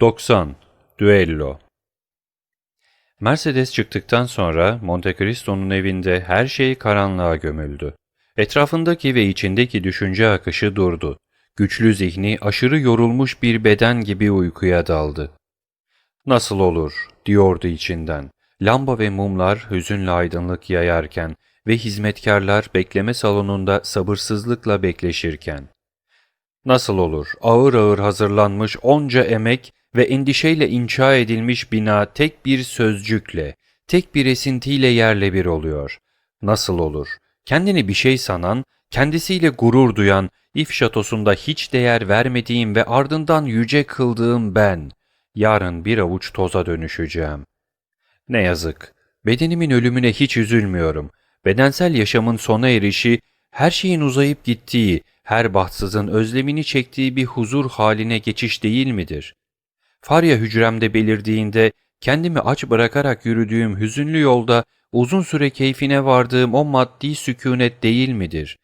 90. Düello Mercedes çıktıktan sonra Monte Cristo'nun evinde her şey karanlığa gömüldü. Etrafındaki ve içindeki düşünce akışı durdu. Güçlü zihni aşırı yorulmuş bir beden gibi uykuya daldı. Nasıl olur, diyordu içinden. Lamba ve mumlar hüzünle aydınlık yayarken ve hizmetkarlar bekleme salonunda sabırsızlıkla bekleşirken. Nasıl olur, ağır ağır hazırlanmış onca emek ve endişeyle inşa edilmiş bina tek bir sözcükle, tek bir esintiyle yerle bir oluyor. Nasıl olur? Kendini bir şey sanan, kendisiyle gurur duyan, if şatosunda hiç değer vermediğim ve ardından yüce kıldığım ben, yarın bir avuç toza dönüşeceğim. Ne yazık, bedenimin ölümüne hiç üzülmüyorum. Bedensel yaşamın sona erişi, her şeyin uzayıp gittiği, her bahtsızın özlemini çektiği bir huzur haline geçiş değil midir? Farya hücremde belirdiğinde kendimi aç bırakarak yürüdüğüm hüzünlü yolda uzun süre keyfine vardığım o maddi sükunet değil midir?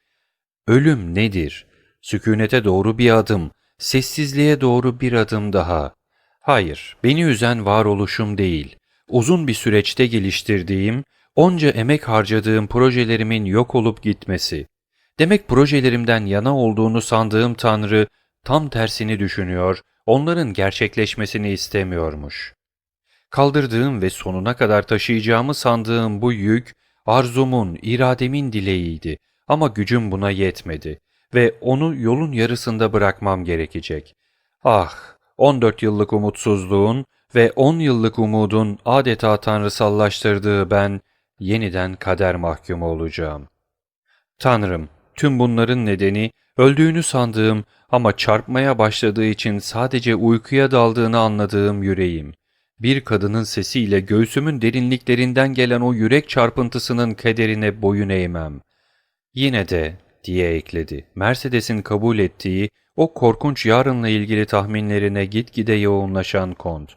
Ölüm nedir? Sükunete doğru bir adım, sessizliğe doğru bir adım daha. Hayır, beni üzen varoluşum değil. Uzun bir süreçte geliştirdiğim, onca emek harcadığım projelerimin yok olup gitmesi. Demek projelerimden yana olduğunu sandığım Tanrı tam tersini düşünüyor, onların gerçekleşmesini istemiyormuş. Kaldırdığım ve sonuna kadar taşıyacağımı sandığım bu yük, arzumun, irademin dileğiydi ama gücüm buna yetmedi ve onu yolun yarısında bırakmam gerekecek. Ah, 14 yıllık umutsuzluğun ve 10 yıllık umudun adeta tanrısallaştırdığı ben, yeniden kader mahkumu olacağım. Tanrım, tüm bunların nedeni öldüğünü sandığım ama çarpmaya başladığı için sadece uykuya daldığını anladığım yüreğim. Bir kadının sesiyle göğsümün derinliklerinden gelen o yürek çarpıntısının kederine boyun eğmem. Yine de, diye ekledi, Mercedes'in kabul ettiği o korkunç yarınla ilgili tahminlerine gitgide yoğunlaşan Kont.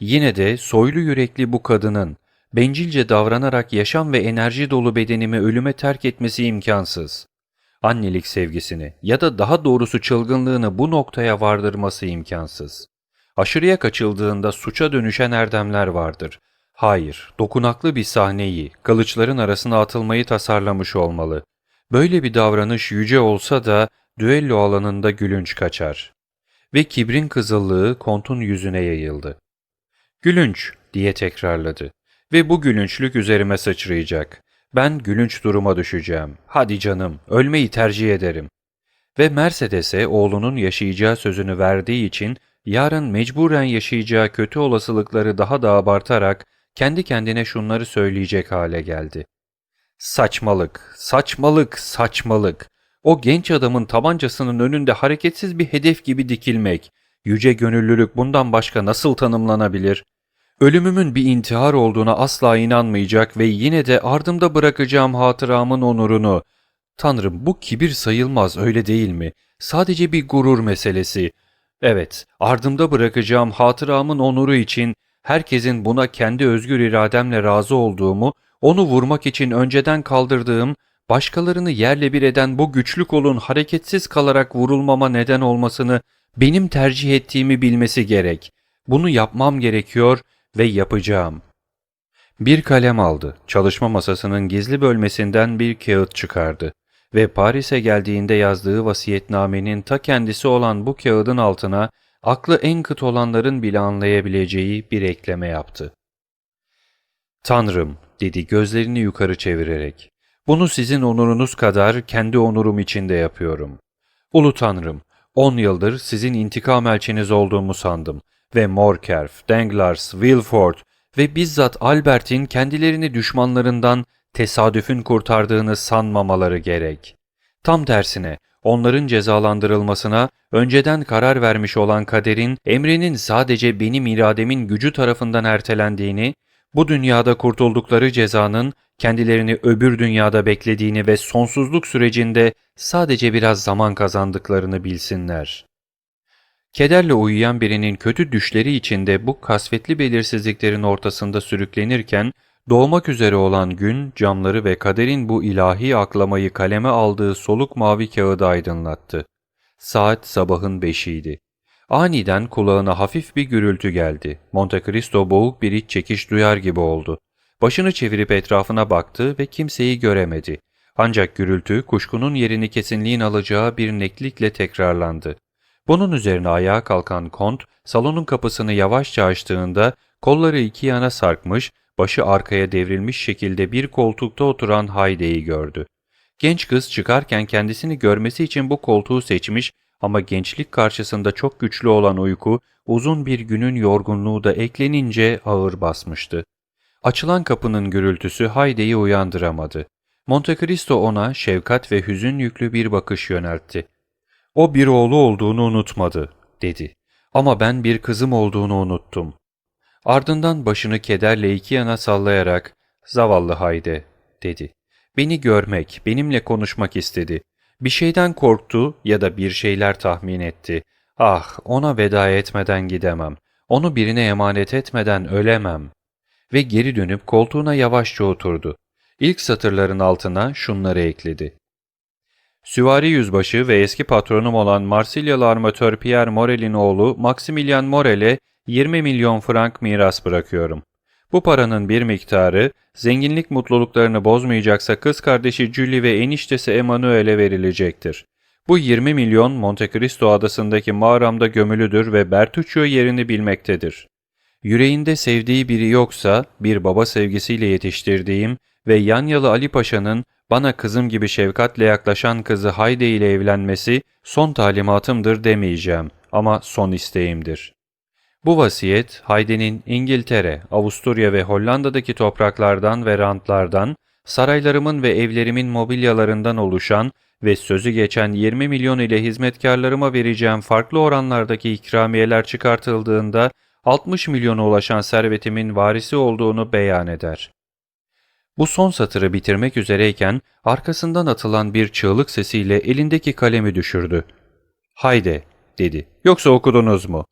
Yine de soylu yürekli bu kadının, bencilce davranarak yaşam ve enerji dolu bedenimi ölüme terk etmesi imkansız. Annelik sevgisini ya da daha doğrusu çılgınlığını bu noktaya vardırması imkansız. Aşırıya kaçıldığında suça dönüşen erdemler vardır. Hayır, dokunaklı bir sahneyi, kılıçların arasına atılmayı tasarlamış olmalı. Böyle bir davranış yüce olsa da düello alanında gülünç kaçar. Ve kibrin kızıllığı kontun yüzüne yayıldı. Gülünç diye tekrarladı. Ve bu gülünçlük üzerime sıçrayacak. Ben gülünç duruma düşeceğim. Hadi canım, ölmeyi tercih ederim. Ve Mercedes'e oğlunun yaşayacağı sözünü verdiği için yarın mecburen yaşayacağı kötü olasılıkları daha da abartarak kendi kendine şunları söyleyecek hale geldi. Saçmalık, saçmalık, saçmalık. O genç adamın tabancasının önünde hareketsiz bir hedef gibi dikilmek, yüce gönüllülük bundan başka nasıl tanımlanabilir? Ölümümün bir intihar olduğuna asla inanmayacak ve yine de ardımda bırakacağım hatıramın onurunu. Tanrım bu kibir sayılmaz öyle değil mi? Sadece bir gurur meselesi. Evet, ardımda bırakacağım hatıramın onuru için herkesin buna kendi özgür irademle razı olduğumu, onu vurmak için önceden kaldırdığım, başkalarını yerle bir eden bu güçlü kolun hareketsiz kalarak vurulmama neden olmasını benim tercih ettiğimi bilmesi gerek. Bunu yapmam gerekiyor ve yapacağım. Bir kalem aldı, çalışma masasının gizli bölmesinden bir kağıt çıkardı ve Paris'e geldiğinde yazdığı vasiyetnamenin ta kendisi olan bu kağıdın altına aklı en kıt olanların bile anlayabileceği bir ekleme yaptı. Tanrım, dedi gözlerini yukarı çevirerek, bunu sizin onurunuz kadar kendi onurum için de yapıyorum. Ulu Tanrım, on yıldır sizin intikam elçiniz olduğumu sandım ve Morkerf, Danglars, Wilford ve bizzat Albert'in kendilerini düşmanlarından tesadüfün kurtardığını sanmamaları gerek. Tam tersine onların cezalandırılmasına önceden karar vermiş olan kaderin emrinin sadece benim irademin gücü tarafından ertelendiğini, bu dünyada kurtuldukları cezanın kendilerini öbür dünyada beklediğini ve sonsuzluk sürecinde sadece biraz zaman kazandıklarını bilsinler. Kederle uyuyan birinin kötü düşleri içinde bu kasvetli belirsizliklerin ortasında sürüklenirken, doğmak üzere olan gün, camları ve kaderin bu ilahi aklamayı kaleme aldığı soluk mavi kağıdı aydınlattı. Saat sabahın beşiydi. Aniden kulağına hafif bir gürültü geldi. Monte Cristo boğuk bir iç çekiş duyar gibi oldu. Başını çevirip etrafına baktı ve kimseyi göremedi. Ancak gürültü kuşkunun yerini kesinliğin alacağı bir netlikle tekrarlandı. Bunun üzerine ayağa kalkan kont, salonun kapısını yavaşça açtığında kolları iki yana sarkmış, başı arkaya devrilmiş şekilde bir koltukta oturan Hayde'yi gördü. Genç kız çıkarken kendisini görmesi için bu koltuğu seçmiş ama gençlik karşısında çok güçlü olan uyku, uzun bir günün yorgunluğu da eklenince ağır basmıştı. Açılan kapının gürültüsü Hayde'yi uyandıramadı. Monte Cristo ona şefkat ve hüzün yüklü bir bakış yöneltti. O bir oğlu olduğunu unutmadı, dedi. Ama ben bir kızım olduğunu unuttum. Ardından başını kederle iki yana sallayarak, zavallı Hayde, dedi. Beni görmek, benimle konuşmak istedi. Bir şeyden korktu ya da bir şeyler tahmin etti. Ah, ona veda etmeden gidemem. Onu birine emanet etmeden ölemem. Ve geri dönüp koltuğuna yavaşça oturdu. İlk satırların altına şunları ekledi. Süvari yüzbaşı ve eski patronum olan Marsilyalı armatör Pierre Morel'in oğlu Maximilian Morel'e 20 milyon frank miras bırakıyorum. Bu paranın bir miktarı, zenginlik mutluluklarını bozmayacaksa kız kardeşi Julie ve eniştesi Emmanuel'e verilecektir. Bu 20 milyon Monte Cristo adasındaki mağaramda gömülüdür ve Bertuccio yerini bilmektedir. Yüreğinde sevdiği biri yoksa, bir baba sevgisiyle yetiştirdiğim ve Yanyalı Ali Paşa'nın bana kızım gibi şefkatle yaklaşan kızı Hayde ile evlenmesi son talimatımdır demeyeceğim ama son isteğimdir. Bu vasiyet Hayde'nin İngiltere, Avusturya ve Hollanda'daki topraklardan ve rantlardan, saraylarımın ve evlerimin mobilyalarından oluşan ve sözü geçen 20 milyon ile hizmetkarlarıma vereceğim farklı oranlardaki ikramiyeler çıkartıldığında 60 milyona ulaşan servetimin varisi olduğunu beyan eder. Bu son satırı bitirmek üzereyken arkasından atılan bir çığlık sesiyle elindeki kalemi düşürdü. Haydi, dedi. Yoksa okudunuz mu?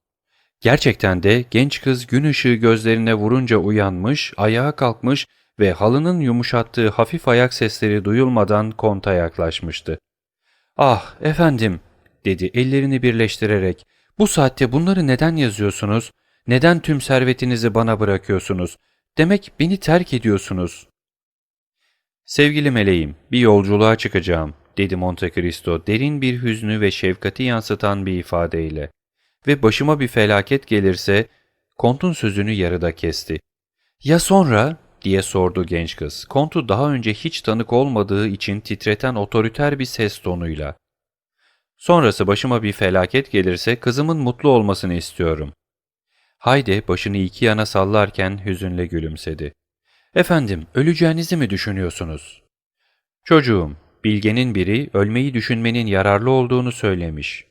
Gerçekten de genç kız gün ışığı gözlerine vurunca uyanmış, ayağa kalkmış ve halının yumuşattığı hafif ayak sesleri duyulmadan konta yaklaşmıştı. ''Ah, efendim'' dedi ellerini birleştirerek. ''Bu saatte bunları neden yazıyorsunuz? Neden tüm servetinizi bana bırakıyorsunuz? Demek beni terk ediyorsunuz.'' ''Sevgili meleğim, bir yolculuğa çıkacağım.'' dedi Monte Cristo derin bir hüznü ve şefkati yansıtan bir ifadeyle ve başıma bir felaket gelirse kontun sözünü yarıda kesti. Ya sonra diye sordu genç kız. Kontu daha önce hiç tanık olmadığı için titreten otoriter bir ses tonuyla. Sonrası başıma bir felaket gelirse kızımın mutlu olmasını istiyorum. Haydi başını iki yana sallarken hüzünle gülümsedi. Efendim, öleceğinizi mi düşünüyorsunuz? Çocuğum, bilgenin biri ölmeyi düşünmenin yararlı olduğunu söylemiş.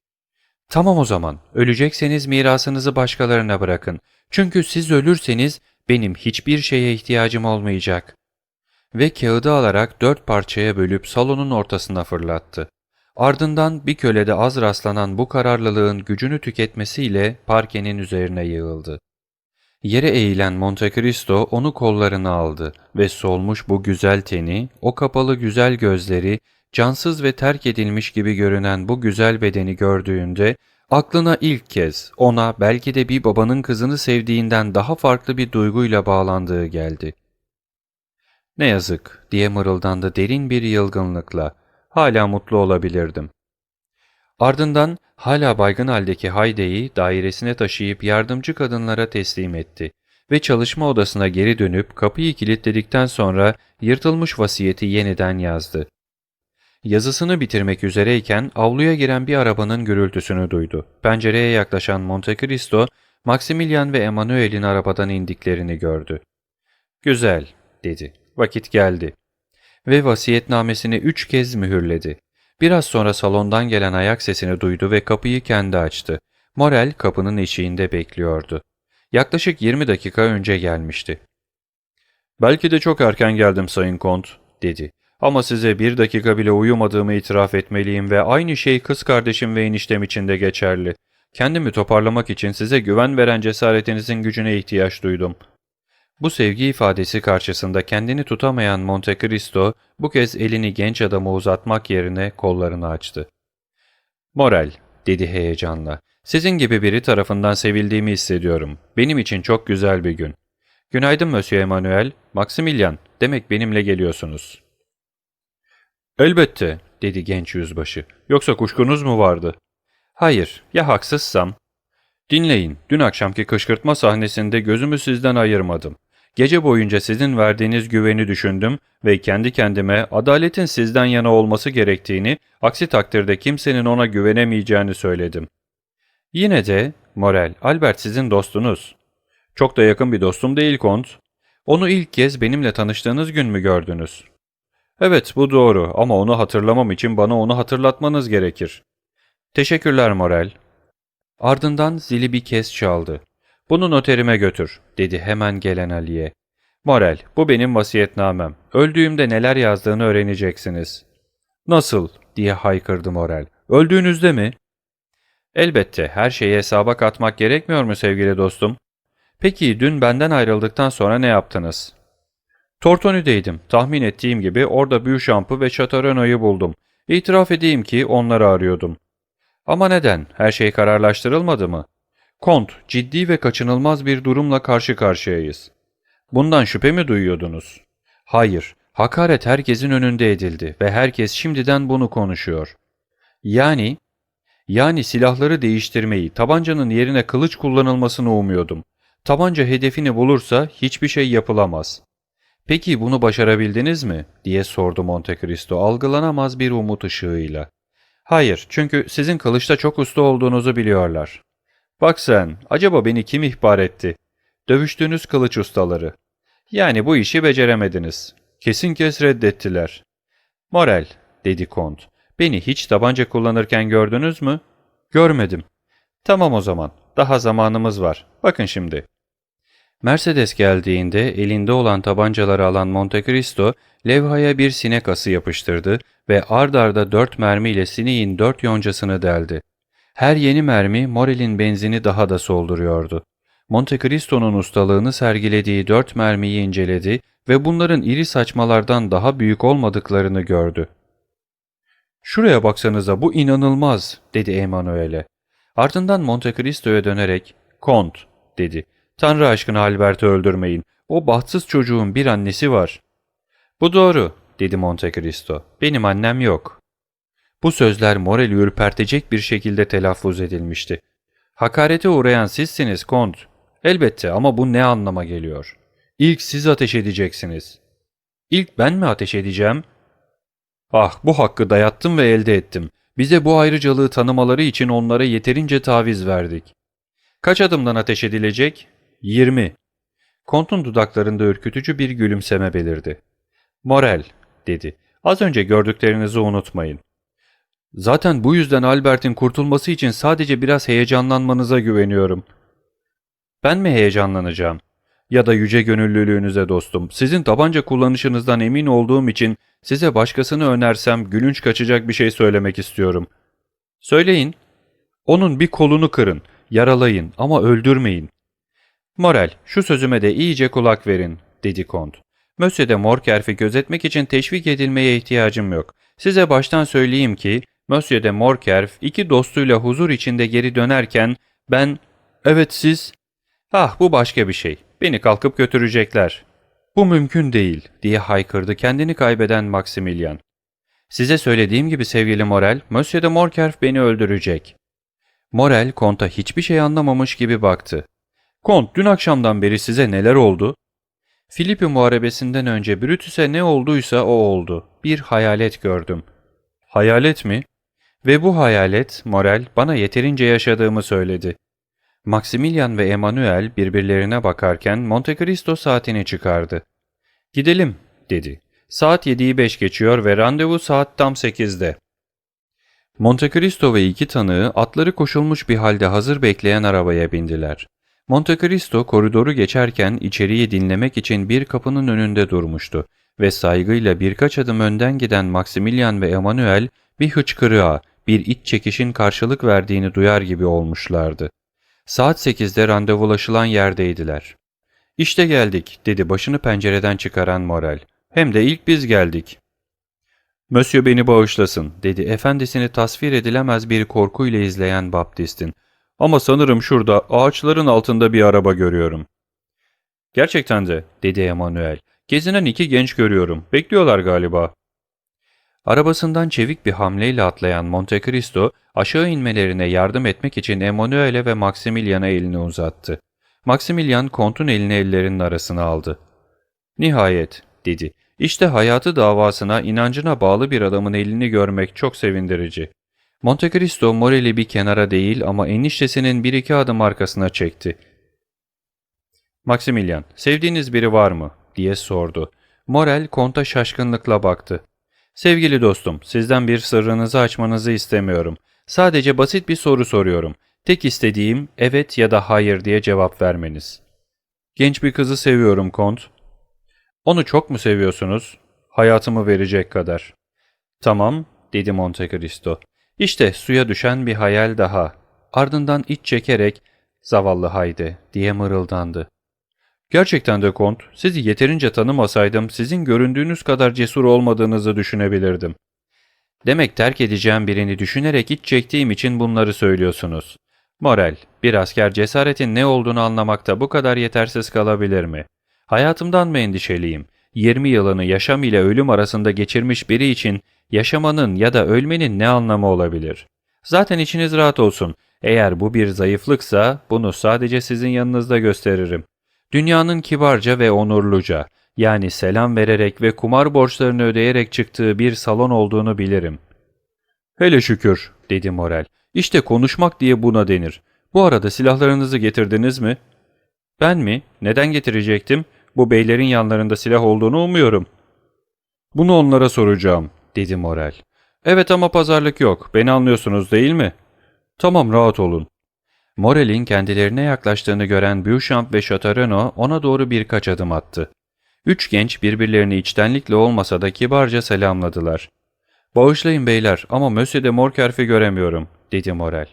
Tamam o zaman, ölecekseniz mirasınızı başkalarına bırakın. Çünkü siz ölürseniz benim hiçbir şeye ihtiyacım olmayacak. Ve kağıdı alarak dört parçaya bölüp salonun ortasına fırlattı. Ardından bir kölede az rastlanan bu kararlılığın gücünü tüketmesiyle parkenin üzerine yığıldı. Yere eğilen Monte Cristo onu kollarına aldı ve solmuş bu güzel teni, o kapalı güzel gözleri, cansız ve terk edilmiş gibi görünen bu güzel bedeni gördüğünde aklına ilk kez ona belki de bir babanın kızını sevdiğinden daha farklı bir duyguyla bağlandığı geldi. Ne yazık diye mırıldandı derin bir yılgınlıkla. Hala mutlu olabilirdim. Ardından hala baygın haldeki Hayde'yi dairesine taşıyıp yardımcı kadınlara teslim etti ve çalışma odasına geri dönüp kapıyı kilitledikten sonra yırtılmış vasiyeti yeniden yazdı. Yazısını bitirmek üzereyken avluya giren bir arabanın gürültüsünü duydu. Pencereye yaklaşan Monte Cristo, Maximilian ve Emanuel'in arabadan indiklerini gördü. ''Güzel'' dedi. ''Vakit geldi.'' Ve vasiyetnamesini üç kez mühürledi. Biraz sonra salondan gelen ayak sesini duydu ve kapıyı kendi açtı. Morel kapının eşiğinde bekliyordu. Yaklaşık 20 dakika önce gelmişti. ''Belki de çok erken geldim Sayın Kont'' dedi. Ama size bir dakika bile uyumadığımı itiraf etmeliyim ve aynı şey kız kardeşim ve eniştem için de geçerli. Kendimi toparlamak için size güven veren cesaretinizin gücüne ihtiyaç duydum. Bu sevgi ifadesi karşısında kendini tutamayan Monte Cristo bu kez elini genç adama uzatmak yerine kollarını açtı. Morel, dedi heyecanla. Sizin gibi biri tarafından sevildiğimi hissediyorum. Benim için çok güzel bir gün. Günaydın Monsieur Emmanuel. Maximilian, demek benimle geliyorsunuz. Elbette, dedi genç yüzbaşı. Yoksa kuşkunuz mu vardı? Hayır, ya haksızsam? Dinleyin, dün akşamki kışkırtma sahnesinde gözümü sizden ayırmadım. Gece boyunca sizin verdiğiniz güveni düşündüm ve kendi kendime adaletin sizden yana olması gerektiğini, aksi takdirde kimsenin ona güvenemeyeceğini söyledim. Yine de, Morel, Albert sizin dostunuz. Çok da yakın bir dostum değil Kont. Onu ilk kez benimle tanıştığınız gün mü gördünüz? Evet, bu doğru ama onu hatırlamam için bana onu hatırlatmanız gerekir. Teşekkürler Morel. Ardından zili bir kez çaldı. Bunu noterime götür, dedi hemen gelen Ali'ye. Morel, bu benim vasiyetnamem. Öldüğümde neler yazdığını öğreneceksiniz. Nasıl? diye haykırdı Morel. Öldüğünüzde mi? Elbette, her şeyi hesaba katmak gerekmiyor mu sevgili dostum? Peki dün benden ayrıldıktan sonra ne yaptınız? Tortoni'deydim. Tahmin ettiğim gibi orada Büyüşamp'ı ve Chateaurenaud'u buldum. İtiraf edeyim ki onları arıyordum. Ama neden? Her şey kararlaştırılmadı mı? Kont, ciddi ve kaçınılmaz bir durumla karşı karşıyayız. Bundan şüphe mi duyuyordunuz? Hayır, hakaret herkesin önünde edildi ve herkes şimdiden bunu konuşuyor. Yani, yani silahları değiştirmeyi, tabancanın yerine kılıç kullanılmasını umuyordum. Tabanca hedefini bulursa hiçbir şey yapılamaz. Peki bunu başarabildiniz mi? diye sordu Monte Cristo algılanamaz bir umut ışığıyla. Hayır, çünkü sizin kılıçta çok usta olduğunuzu biliyorlar. Bak sen, acaba beni kim ihbar etti? Dövüştüğünüz kılıç ustaları. Yani bu işi beceremediniz. Kesin kes reddettiler. Morel, dedi Kont. Beni hiç tabanca kullanırken gördünüz mü? Görmedim. Tamam o zaman. Daha zamanımız var. Bakın şimdi. Mercedes geldiğinde elinde olan tabancaları alan Monte Cristo levhaya bir sinek ası yapıştırdı ve ard arda dört mermiyle sineğin dört yoncasını deldi. Her yeni mermi Morel'in benzini daha da solduruyordu. Monte Cristo'nun ustalığını sergilediği dört mermiyi inceledi ve bunların iri saçmalardan daha büyük olmadıklarını gördü. ''Şuraya baksanıza bu inanılmaz.'' dedi Emanuele. Ardından Monte Cristo'ya dönerek ''Kont'' dedi. ''Tanrı aşkına Albert'i öldürmeyin. O bahtsız çocuğun bir annesi var.'' ''Bu doğru.'' dedi Monte Cristo. ''Benim annem yok.'' Bu sözler Morel'i ürpertecek bir şekilde telaffuz edilmişti. ''Hakarete uğrayan sizsiniz Kont. Elbette ama bu ne anlama geliyor? İlk siz ateş edeceksiniz.'' ''İlk ben mi ateş edeceğim?'' ''Ah bu hakkı dayattım ve elde ettim. Bize bu ayrıcalığı tanımaları için onlara yeterince taviz verdik.'' ''Kaç adımdan ateş edilecek?'' ''Yirmi.'' Kont'un dudaklarında ürkütücü bir gülümseme belirdi. ''Morel'' dedi. ''Az önce gördüklerinizi unutmayın. Zaten bu yüzden Albert'in kurtulması için sadece biraz heyecanlanmanıza güveniyorum. Ben mi heyecanlanacağım? Ya da yüce gönüllülüğünüze dostum. Sizin tabanca kullanışınızdan emin olduğum için size başkasını önersem gülünç kaçacak bir şey söylemek istiyorum. Söyleyin. Onun bir kolunu kırın, yaralayın ama öldürmeyin. Morel, şu sözüme de iyice kulak verin, dedi Kont. Monsieur de Morkerf'i gözetmek için teşvik edilmeye ihtiyacım yok. Size baştan söyleyeyim ki, Monsieur de Morkerf iki dostuyla huzur içinde geri dönerken ben, evet siz, ah bu başka bir şey, beni kalkıp götürecekler. Bu mümkün değil, diye haykırdı kendini kaybeden Maximilian. Size söylediğim gibi sevgili Morel, Monsieur de Morkerf beni öldürecek. Morel, Kont'a hiçbir şey anlamamış gibi baktı. Kont, dün akşamdan beri size neler oldu? Filippi muharebesinden önce Brutus'e ne olduysa o oldu. Bir hayalet gördüm. Hayalet mi? Ve bu hayalet, Morel, bana yeterince yaşadığımı söyledi. Maximilian ve Emmanuel birbirlerine bakarken Monte Cristo saatini çıkardı. Gidelim, dedi. Saat 7'yi 5 geçiyor ve randevu saat tam 8'de. Monte Cristo ve iki tanığı atları koşulmuş bir halde hazır bekleyen arabaya bindiler. Monte Cristo koridoru geçerken içeriği dinlemek için bir kapının önünde durmuştu ve saygıyla birkaç adım önden giden Maximilian ve Emmanuel bir hıçkırığa, bir iç çekişin karşılık verdiğini duyar gibi olmuşlardı. Saat sekizde randevulaşılan yerdeydiler. İşte geldik, dedi başını pencereden çıkaran Morel. Hem de ilk biz geldik. Monsieur beni bağışlasın, dedi efendisini tasvir edilemez bir korkuyla izleyen Baptist'in. Ama sanırım şurada ağaçların altında bir araba görüyorum. Gerçekten de, dedi Emanuel. Gezinen iki genç görüyorum. Bekliyorlar galiba. Arabasından çevik bir hamleyle atlayan Monte Cristo, aşağı inmelerine yardım etmek için Emanuel'e ve Maximilian'a elini uzattı. Maximilian kontun elini ellerinin arasına aldı. Nihayet, dedi. İşte hayatı davasına, inancına bağlı bir adamın elini görmek çok sevindirici. Monte Cristo Morel'i bir kenara değil ama eniştesinin bir iki adım arkasına çekti. Maximilian, sevdiğiniz biri var mı? diye sordu. Morel konta şaşkınlıkla baktı. Sevgili dostum, sizden bir sırrınızı açmanızı istemiyorum. Sadece basit bir soru soruyorum. Tek istediğim evet ya da hayır diye cevap vermeniz. Genç bir kızı seviyorum kont. Onu çok mu seviyorsunuz? Hayatımı verecek kadar. Tamam, dedi Monte Cristo. İşte suya düşen bir hayal daha. Ardından iç çekerek, zavallı Hayde diye mırıldandı. Gerçekten de kont, sizi yeterince tanımasaydım sizin göründüğünüz kadar cesur olmadığınızı düşünebilirdim. Demek terk edeceğim birini düşünerek iç çektiğim için bunları söylüyorsunuz. Moral, bir asker cesaretin ne olduğunu anlamakta bu kadar yetersiz kalabilir mi? Hayatımdan mı endişeliyim? 20 yılını yaşam ile ölüm arasında geçirmiş biri için yaşamanın ya da ölmenin ne anlamı olabilir? Zaten içiniz rahat olsun. Eğer bu bir zayıflıksa bunu sadece sizin yanınızda gösteririm. Dünyanın kibarca ve onurluca, yani selam vererek ve kumar borçlarını ödeyerek çıktığı bir salon olduğunu bilirim. Hele şükür, dedi Morel. İşte konuşmak diye buna denir. Bu arada silahlarınızı getirdiniz mi? Ben mi? Neden getirecektim? Bu beylerin yanlarında silah olduğunu umuyorum. Bunu onlara soracağım, dedi Morel. Evet ama pazarlık yok. Beni anlıyorsunuz değil mi? Tamam rahat olun. Morel'in kendilerine yaklaştığını gören Beauchamp ve Chateaurenaud ona doğru birkaç adım attı. Üç genç birbirlerini içtenlikle olmasa da kibarca selamladılar. ''Bağışlayın beyler ama Monsieur de Morkerf'i göremiyorum.'' dedi Morel.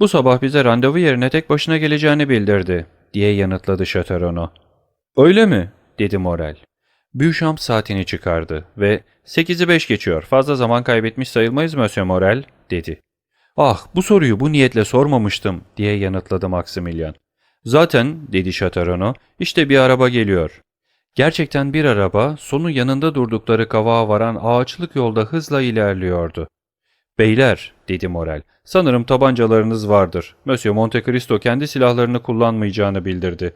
''Bu sabah bize randevu yerine tek başına geleceğini bildirdi.'' diye yanıtladı Chateaurenaud. ''Öyle mi?'' dedi Morel. Beauchamp saatini çıkardı ve ''Sekizi beş geçiyor, fazla zaman kaybetmiş sayılmayız Monsieur Morel.'' dedi. ''Ah, bu soruyu bu niyetle sormamıştım.'' diye yanıtladı Maximilian. ''Zaten'' dedi Chateaurenaud, ''işte bir araba geliyor.'' Gerçekten bir araba, sonu yanında durdukları kavağa varan ağaçlık yolda hızla ilerliyordu. ''Beyler'' dedi Morel, ''sanırım tabancalarınız vardır. Monsieur Monte Cristo kendi silahlarını kullanmayacağını bildirdi.''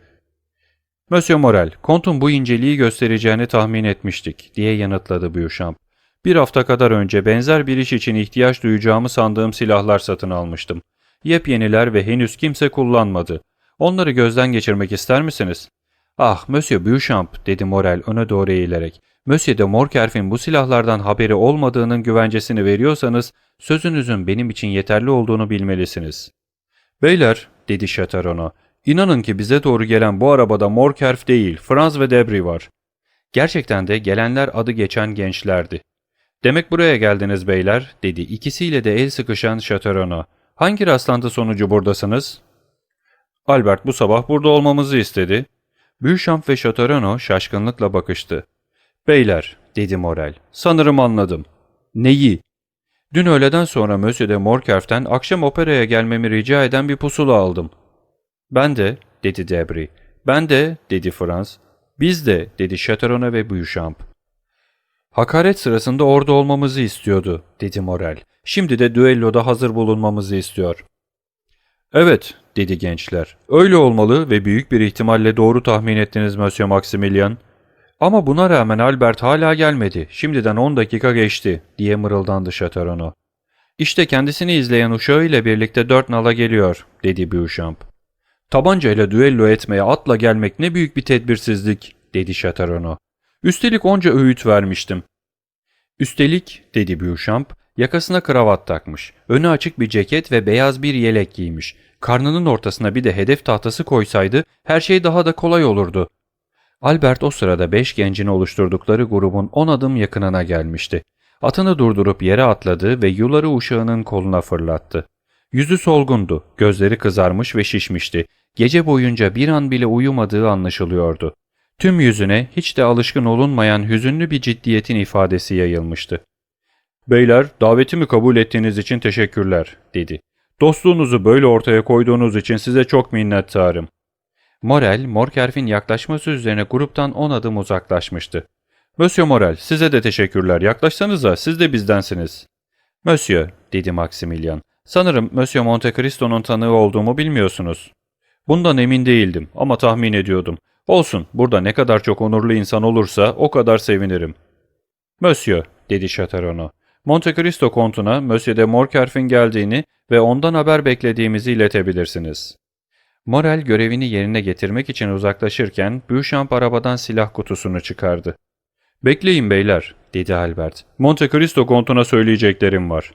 ''Monsieur Morel, kontun bu inceliği göstereceğini tahmin etmiştik.'' diye yanıtladı Beauchamp. ''Bir hafta kadar önce benzer bir iş için ihtiyaç duyacağımı sandığım silahlar satın almıştım. Yepyeniler ve henüz kimse kullanmadı. Onları gözden geçirmek ister misiniz?'' ''Ah, Monsieur Beauchamp'' dedi Morel öne doğru eğilerek. ''Monsieur de Morkerf'in bu silahlardan haberi olmadığının güvencesini veriyorsanız sözünüzün benim için yeterli olduğunu bilmelisiniz.'' ''Beyler'' dedi Chateaurenaud, ''inanın ki bize doğru gelen bu arabada Morkerf değil, Franz ve Debris var.'' Gerçekten de gelenler adı geçen gençlerdi. ''Demek buraya geldiniz beyler'' dedi ikisiyle de el sıkışan Chateaurenaud. ''Hangi rastlantı sonucu buradasınız?'' ''Albert bu sabah burada olmamızı istedi.'' Beauchamp ve Chateaurenaud şaşkınlıkla bakıştı. ''Beyler'' dedi Morel, ''sanırım anladım.'' ''Neyi?'' ''Dün öğleden sonra Monsieur de Morkerf'ten akşam operaya gelmemi rica eden bir pusula aldım.'' ''Ben de'' dedi Debris. ''Ben de'' dedi Franz. ''Biz de'' dedi Chateaurenaud ve Beauchamp. ''Hakaret sırasında orada olmamızı istiyordu'' dedi Morel. ''Şimdi de düelloda hazır bulunmamızı istiyor.'' ''Evet'' dedi gençler. ''Öyle olmalı ve büyük bir ihtimalle doğru tahmin ettiniz Monsieur Maximilian. Ama buna rağmen Albert hala gelmedi. Şimdiden 10 dakika geçti.'' diye mırıldandı Chateaurenaud. ''İşte kendisini izleyen uşağı ile birlikte dört nala geliyor.'' dedi Beauchamp. ''Tabancayla düello etmeye atla gelmek ne büyük bir tedbirsizlik.'' dedi Chateaurenaud. ''Üstelik onca öğüt vermiştim.'' ''Üstelik'' dedi Beauchamp, yakasına kravat takmış, önü açık bir ceket ve beyaz bir yelek giymiş. Karnının ortasına bir de hedef tahtası koysaydı her şey daha da kolay olurdu. Albert o sırada beş gencin oluşturdukları grubun on adım yakınına gelmişti. Atını durdurup yere atladı ve yuları uşağının koluna fırlattı. Yüzü solgundu, gözleri kızarmış ve şişmişti. Gece boyunca bir an bile uyumadığı anlaşılıyordu. Tüm yüzüne hiç de alışkın olunmayan hüzünlü bir ciddiyetin ifadesi yayılmıştı. Beyler, davetimi kabul ettiğiniz için teşekkürler, dedi. Dostluğunuzu böyle ortaya koyduğunuz için size çok minnettarım. Morel, Morkerf'in yaklaşması üzerine gruptan 10 adım uzaklaşmıştı. Monsieur Morel, size de teşekkürler. Yaklaşsanıza, siz de bizdensiniz. Monsieur, dedi Maximilian. Sanırım Monsieur Monte Cristo'nun tanığı olduğumu bilmiyorsunuz. Bundan emin değildim ama tahmin ediyordum. Olsun, burada ne kadar çok onurlu insan olursa o kadar sevinirim. Monsieur, dedi Chateaurenaud. Monte Cristo kontuna Monsieur de Morkerf'in geldiğini ve ondan haber beklediğimizi iletebilirsiniz. Morel görevini yerine getirmek için uzaklaşırken Beauchamp arabadan silah kutusunu çıkardı. ''Bekleyin beyler'' dedi Albert. ''Monte Cristo kontuna söyleyeceklerim var.''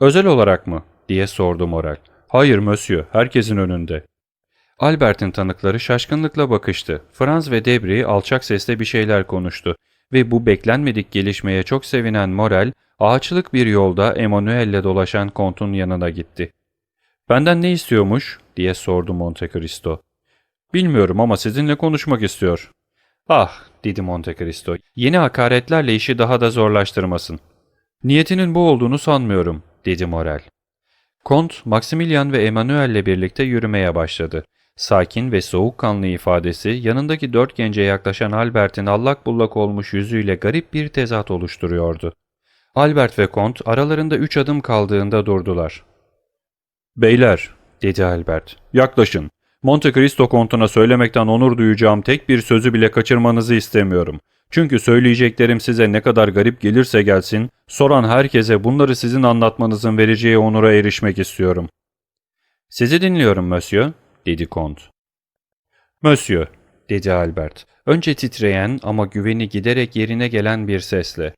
''Özel olarak mı?'' diye sordu Morel. ''Hayır monsieur, herkesin önünde.'' Albert'in tanıkları şaşkınlıkla bakıştı. Franz ve Debris alçak sesle bir şeyler konuştu ve bu beklenmedik gelişmeye çok sevinen Morel, ağaçlık bir yolda Emmanuel'le dolaşan kontun yanına gitti. ''Benden ne istiyormuş?'' diye sordu Monte Cristo. ''Bilmiyorum ama sizinle konuşmak istiyor.'' ''Ah'' dedi Monte Cristo, ''yeni hakaretlerle işi daha da zorlaştırmasın.'' ''Niyetinin bu olduğunu sanmıyorum.'' dedi Morel. Kont, Maximilian ve Emmanuel'le birlikte yürümeye başladı. Sakin ve soğukkanlı ifadesi yanındaki dört gence yaklaşan Albert'in allak bullak olmuş yüzüyle garip bir tezat oluşturuyordu. Albert ve Kont aralarında üç adım kaldığında durdular. ''Beyler'' dedi Albert, ''yaklaşın. Monte Cristo kontuna söylemekten onur duyacağım tek bir sözü bile kaçırmanızı istemiyorum. Çünkü söyleyeceklerim size ne kadar garip gelirse gelsin, soran herkese bunları sizin anlatmanızın vereceği onura erişmek istiyorum.'' ''Sizi dinliyorum, Monsieur.'' Dedi Kont. ''Monsieur'' dedi Albert, önce titreyen ama güveni giderek yerine gelen bir sesle.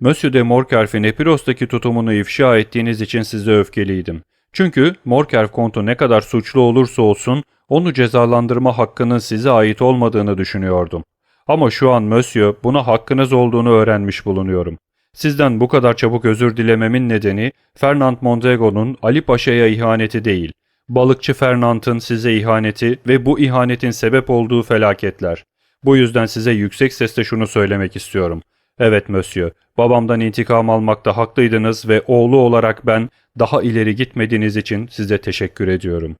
''Monsieur de Morkerf'in Epiros'taki tutumunu ifşa ettiğiniz için size öfkeliydim. Çünkü Morkerf kontu ne kadar suçlu olursa olsun onu cezalandırma hakkının size ait olmadığını düşünüyordum. Ama şu an Monsieur buna hakkınız olduğunu öğrenmiş bulunuyorum. Sizden bu kadar çabuk özür dilememin nedeni Fernand Mondrego'nun Ali Paşa'ya ihaneti değil, balıkçı Fernand'ın size ihaneti ve bu ihanetin sebep olduğu felaketler. Bu yüzden size yüksek sesle şunu söylemek istiyorum. Evet Monsieur, babamdan intikam almakta haklıydınız ve oğlu olarak ben daha ileri gitmediğiniz için size teşekkür ediyorum.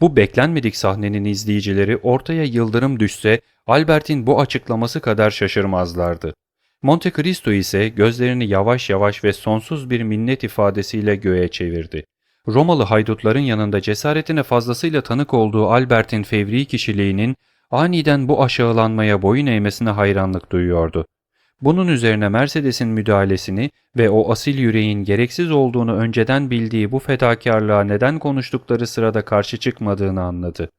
Bu beklenmedik sahnenin izleyicileri ortaya yıldırım düşse Albert'in bu açıklaması kadar şaşırmazlardı. Monte Cristo ise gözlerini yavaş yavaş ve sonsuz bir minnet ifadesiyle göğe çevirdi. Romalı haydutların yanında cesaretine fazlasıyla tanık olduğu Albert'in fevri kişiliğinin aniden bu aşağılanmaya boyun eğmesine hayranlık duyuyordu. Bunun üzerine Mercedes'in müdahalesini ve o asil yüreğin gereksiz olduğunu önceden bildiği bu fedakarlığa neden konuştukları sırada karşı çıkmadığını anladı.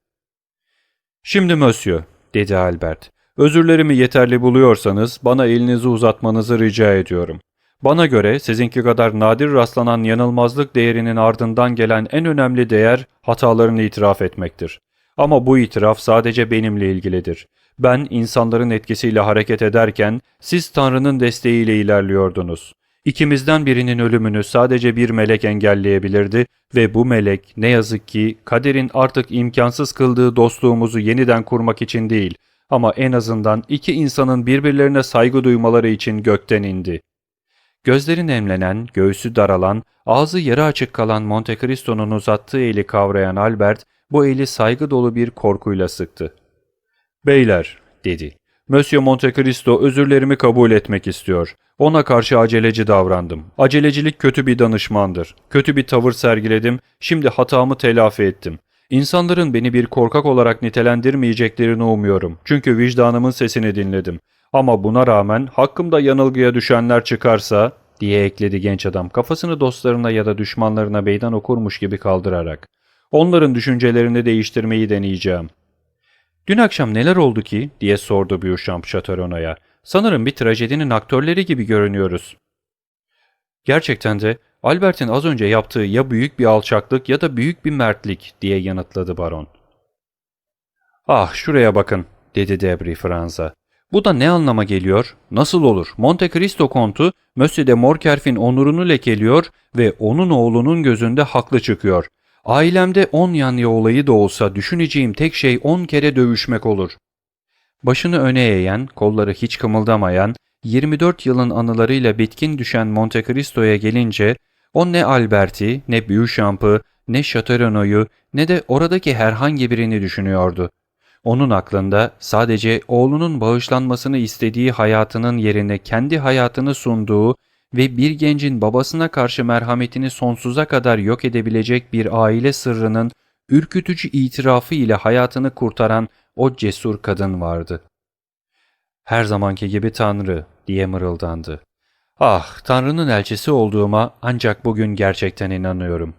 ''Şimdi Monsieur'' dedi Albert, ''özürlerimi yeterli buluyorsanız bana elinizi uzatmanızı rica ediyorum. Bana göre sizinki kadar nadir rastlanan yanılmazlık değerinin ardından gelen en önemli değer hatalarını itiraf etmektir. Ama bu itiraf sadece benimle ilgilidir. Ben insanların etkisiyle hareket ederken siz Tanrı'nın desteğiyle ilerliyordunuz. İkimizden birinin ölümünü sadece bir melek engelleyebilirdi ve bu melek ne yazık ki kaderin artık imkansız kıldığı dostluğumuzu yeniden kurmak için değil ama en azından iki insanın birbirlerine saygı duymaları için gökten indi. Gözleri nemlenen, göğsü daralan, ağzı yarı açık kalan Monte Cristo'nun uzattığı eli kavrayan Albert bu eli saygı dolu bir korkuyla sıktı. ''Beyler'' dedi. ''Monsieur Monte Cristo özürlerimi kabul etmek istiyor. Ona karşı aceleci davrandım. Acelecilik kötü bir danışmandır. Kötü bir tavır sergiledim. Şimdi hatamı telafi ettim. İnsanların beni bir korkak olarak nitelendirmeyeceklerini umuyorum. Çünkü vicdanımın sesini dinledim. Ama buna rağmen hakkımda yanılgıya düşenler çıkarsa diye ekledi genç adam kafasını dostlarına ya da düşmanlarına meydan okurmuş gibi kaldırarak. Onların düşüncelerini değiştirmeyi deneyeceğim. Dün akşam neler oldu ki diye sordu Beauchamp Chateaurenaud'a. Sanırım bir trajedinin aktörleri gibi görünüyoruz. Gerçekten de Albert'in az önce yaptığı ya büyük bir alçaklık ya da büyük bir mertlik diye yanıtladı baron. Ah şuraya bakın dedi Debris Franz'a. Bu da ne anlama geliyor? Nasıl olur? Monte Cristo kontu Monsieur de Morkerf'in onurunu lekeliyor ve onun oğlunun gözünde haklı çıkıyor. Ailemde on yanya olayı da olsa düşüneceğim tek şey on kere dövüşmek olur. Başını öne eğen, kolları hiç kımıldamayan, 24 yılın anılarıyla bitkin düşen Monte Cristo'ya gelince o ne Albert'i, ne Beauchamp'ı, ne Chateauneau'yu ne de oradaki herhangi birini düşünüyordu. Onun aklında sadece oğlunun bağışlanmasını istediği hayatının yerine kendi hayatını sunduğu ve bir gencin babasına karşı merhametini sonsuza kadar yok edebilecek bir aile sırrının ürkütücü itirafı ile hayatını kurtaran o cesur kadın vardı. Her zamanki gibi Tanrı diye mırıldandı. Ah, Tanrı'nın elçisi olduğuma ancak bugün gerçekten inanıyorum.